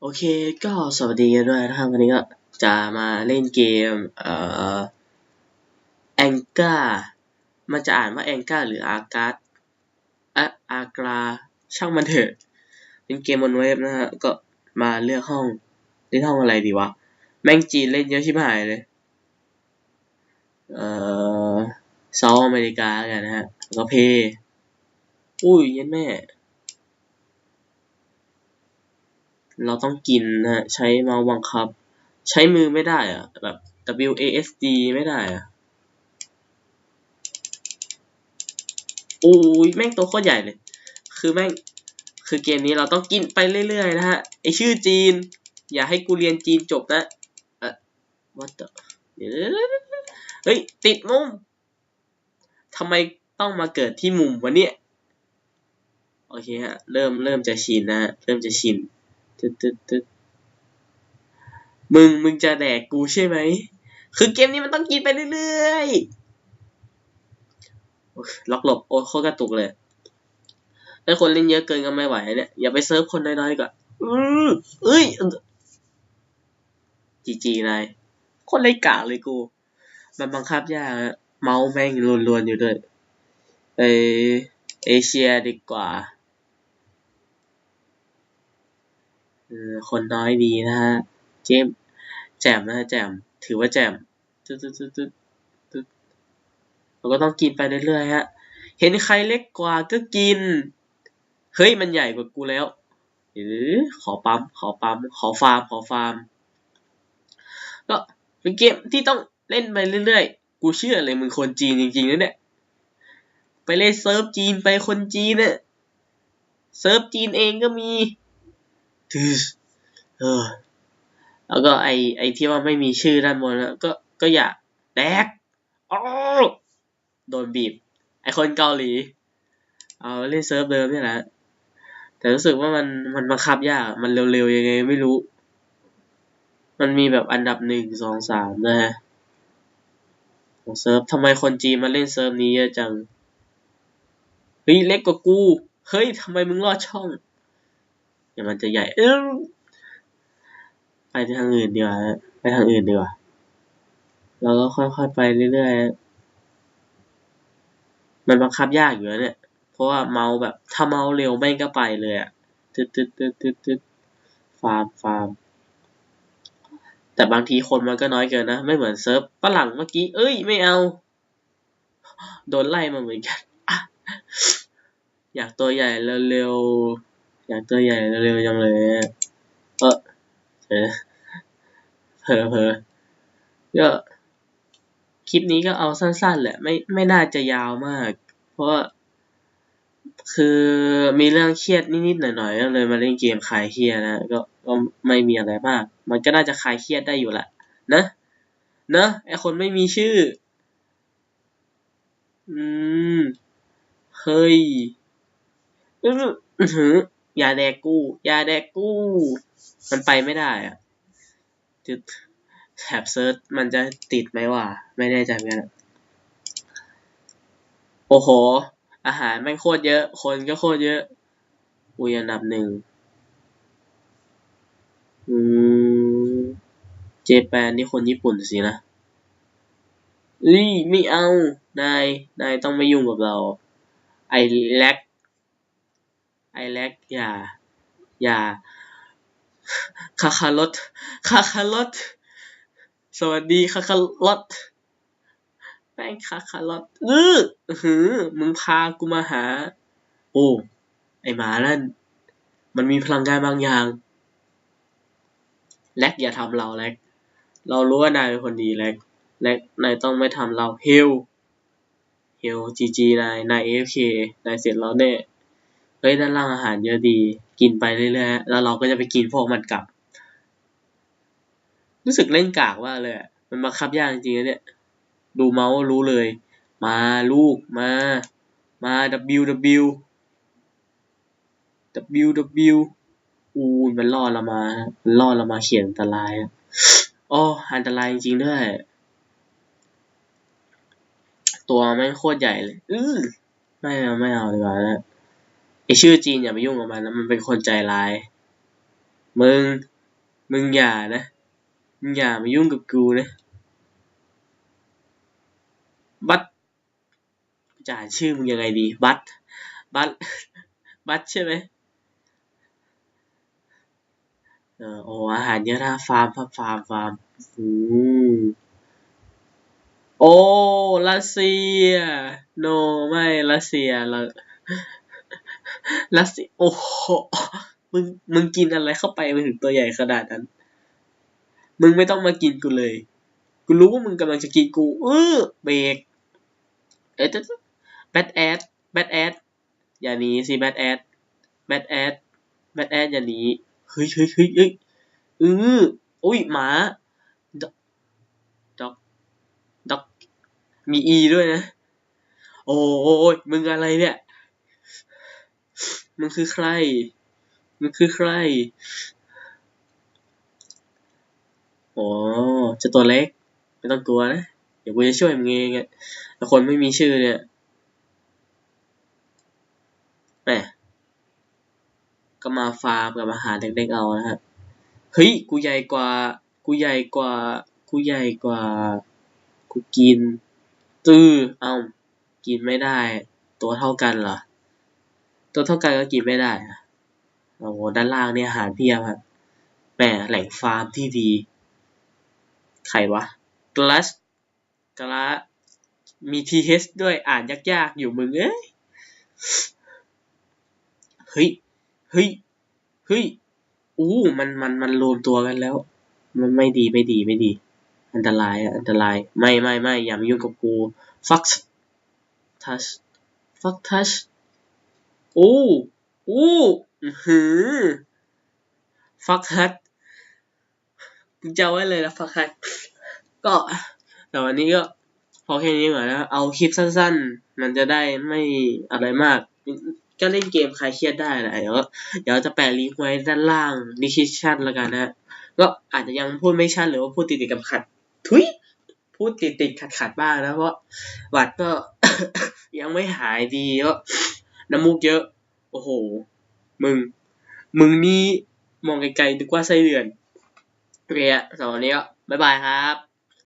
โอเคก็สวัสดีกันด้วยนะครับวันนี้ก็จะมาเล่นเกมเอ่อแองกามันจะอ่านว่าแองกาหรืออากาศอะอากราช่างมันเถอะ เป็นเกมบนเว็บนะฮะก็มาเลือกห้องเล่นห้องอะไรดีวะ แม่งจีนเล่นเยอะชิบหายเลย เอ่อเซาท์อเมริกากันนะฮะแล้วก็เพย์อุ้ยย็นแม่ เราต้องกินนะฮะ ใช้เมาส์บังคับ ใช้มือไม่ได้อะแบบ W A S D ไม่ได้อะโอ้ยแม่งตัวโคตรใหญ่เลย คือแม่ง คือเกมนี้เราต้องกินไปเรื่อยๆนะฮะ ไอชื่อจีน อย่าให้กูเรียนจีนจบนะเอ่อ what the เดี๋ยวเฮ้ย ติดมุมทำไมต้องมาเกิดที่มุมวะเนี่ย โอเคฮะ เริ่มเริ่มจะชินนะ เริ่มจะชิน ตึ๊ดตึ๊ดตึ๊ดมึงมึงจะแดกกูใช่ไหม คือเกมนี้มันต้องกินไปเรื่อยๆล็อกหลบ โอ้โคตรกระตุกเลยถ้าคนเล่นเยอะเกินก็ไม่ไหวเนี่ย อย่าไปเซิร์ฟคนน้อยๆก่อนอือเอ้ยจีจีนายคนเล่นกาเลยกู มันบังคับยากเมาส์แม่งรวนๆอยู่ด้วยไปเอเชียดีกว่า เออ คนน้อยดีนะฮะ เจมแจมนะฮะแจม ถือว่าแจมตึ๊ดตึ๊ดตึ๊ดตึ๊ดตึ๊ดเราก็ต้องกินไปเรื่อยๆฮะ เห็นใครเล็กกว่าก็กิน เฮ้ยมันใหญ่กว่ากูแล้วหรือขอปั๊ม ขอปั๊ม ขอฟาร์ม ขอฟาร์ม ก็เป็นเกมที่ต้องเล่นไปเรื่อยๆ กูเชื่อเลยมึงคนจีนจริงๆนะเนี่ย ไปเล่นเซิร์ฟจีนไปคนจีนเนี่ยเซิร์ฟจีนเองก็มี ทือเออ แล้วก็ไอไอที่ว่าไม่มีชื่อด้านบนแล้วก็ก็อย่าแดกอ้อโดนบีบ ไอคนเกาหลี เอาเล่นเซิร์ฟเดิมนี่แหละแต่รู้สึกว่ามันมันบังคับยาก มันเร็วๆยังไงไม่รู้ มันมีแบบอันดับหนึ่งสองสามนะฮะของเซิร์ฟทำไมคนจีนมาเล่นเซิร์ฟนี้เยอะจัง เฮ้ยเล็กกว่ากู เฮ้ยทำไมมึงรอดช่อง ดี๋ยวมันจะใหญ่เออไปทางอื่นดีกว่าไปทางอื่นดีกว่าเราก็ค่อยๆไปเรื่อยๆ มันบังคับยากอยู่แล้วเนี่ย เพราะว่าเมาแบบถ้าเมาเร็วแม่งก็ไปเลยอะตึ๊ดตึ๊ดตึ๊ดตึ๊ดตึ๊ดฟาร์มฟาร์มแต่บางทีคนมันก็น้อยเกินนะ ไม่เหมือนเซิร์ฟฝรั่งเมื่อกี้ เอ้ย ไม่เอา โดนไล่มาเหมือนกันออยากตัวใหญ่เร็วๆ อยากตัวใหญ่เร็วจังเลย เออเออเพอเพอก็คลิปนี้ก็เอาสั้นๆแหละ ไม่ไม่น่าจะยาวมาก เพราะคือมีเรื่องเครียดนิดๆหน่อยๆก็เลยมาเล่นเกมคลายเครียดนะก็ก็ไม่มีอะไรมาก มันก็น่าจะคลายเครียดได้อยู่แหละนะนะไอคนไม่มีชื่อ อืม เฮ้ยอื้อหือ ยาแดกกูอย่าแดกกูมันไปไม่ได้อะจุดแท็บเซิร์ชมันจะติดไหมวะไม่แน่ใจเหมือนกันโอ้โห อาหารแม่งโคตรเยอะ คนก็โคตรเยอะอุยอันดับหนึ่งอืมเจแปนนี่คนญี่ปุ่นสินะเอ้ยไม่เอา นาย นายต้องไม่ยุ่งกับเรา ไอแลก ไอแลกอย่า อย่าคาคารถคาคารถสวัสดีคาคารถแป้งคาคารถเอออื้อหือมึงพากูมาหา โอ้ไอหมานั่น มันมีพลังงานบางอย่างแลกอย่าทำเราแลกเรารู้ว่านายเป็นคนดีแลกแลกนายต้องไม่ทำเราเฮลเฮลจีจีนายนายเอฟเคนายเสร็จแล้วเนี่ย เฮ้ยด้านล่างอาหารเยอะดี กินไปเรื่อยๆแล้วเราก็จะไปกินพวกมันกลับ รู้สึกเล่นกากว่าเลยมันบังคับยากจริงๆเนี่ย ดูเมาส์รู้เลย มาลูกมา มา W W W W อูมันล่อเรามามันล่อเรามาเขียนอันตรายอะอ๋ออันตรายจริงๆด้วย ตัวแม่งโคตรใหญ่เลย อื้อไม่เอาไม่เอาดีกว่านะ ไอชื่อจีนอย่าไปยุ่งกับมันนะมันเป็นคนใจร้าย มึง มึงอย่านะ มึงอย่ามายุ่งกับกูนะ บัตจะอ่านชื่อมึงยังไงดี บัตบัตบัตใช่ไหมเออโอ้อาหารเยอะนะฟาร์มฟาร์มฟาร์มฟาร์มอืมโอ้รัสเซีย โน ไม่รัสเซียเรา รัสเซียโอ้โห มึง มึงกินอะไรเข้าไปมันถึงตัวใหญ่ขนาดนั้น มึงไม่ต้องมากินกูเลย กูรู้ว่ามึงกำลังจะกินกู เออเบรกเอ๊ะแบทแอดแบทแอดอย่าหนีสิแบทแอดแบทแอดแบทแอดอย่าหนีเฮ้ยเฮ้ยเฮ้ยเฮ้ยเอออุ้ยหมาด็อกด็อกด็อกมีอีด้วยนะ โอ้ยมึงอะไรเนี่ย มึงคือใครมึงคือใครโอ้จะตัวเล็ก ไม่ต้องกลัวนะ เดี๋ยวกูจะช่วยมึงเองอะแต่คนไม่มีชื่อเนี่ยแหมก็มาฟาร์มกับอาหารเด็กๆเอานะครับเฮ้ย กูใหญ่กว่า กูใหญ่กว่า กูใหญ่กว่า กูกิน ตื้อ เอ้า กินไม่ได้ ตัวเท่ากันเหรอ ตัวเท่ากันก็กินไม่ได้อะโอ้โหด้านล่างเนี่ยอาหารเพียบครับแหมแหล่งฟาร์มที่ดี ใครวะกลัสกลัสมีทีเฮสด้วยอ่านยากๆ อยู่มึงเอ้ยเฮ้ยเฮ้ยเฮ้ยอู้มันมันมันรวมตัวกันแล้ว มันไม่ดีไม่ดีไม่ดี อันตรายอะอันตราย ไม่ไม่ไม่อย่ามายุ่งกับกู fuck touch fuck touch โอ้โอ้หือ fuck hut มึงจะไว้เลยนะ fuck hut ก็แต่วันนี้ก็พอแค่นี้ก่อนนะ เอาคลิปสั้นๆ มันจะได้ไม่อะไรมาก ก็เล่นเกมคลายเครียดได้แหละเดี๋ยวเดี๋ยวจะแปะลิงก์ไว้ด้านล่างดีคริปชั่นแล้วกันนะก็อาจจะยังพูดไม่ชัดหรือว่าพูดติดติดกับขัด ทุยพูดติดติดขัดขัดบ้างนะเพราะหวัดก็ยังไม่หายดีก็ น้ำมูกเยอะ โอ้โห มึง มึงนี่มองไกลๆนึกว่าไส้เดือนโอเคอะสำหรับวันนี้ก็บ๊ายบายครับ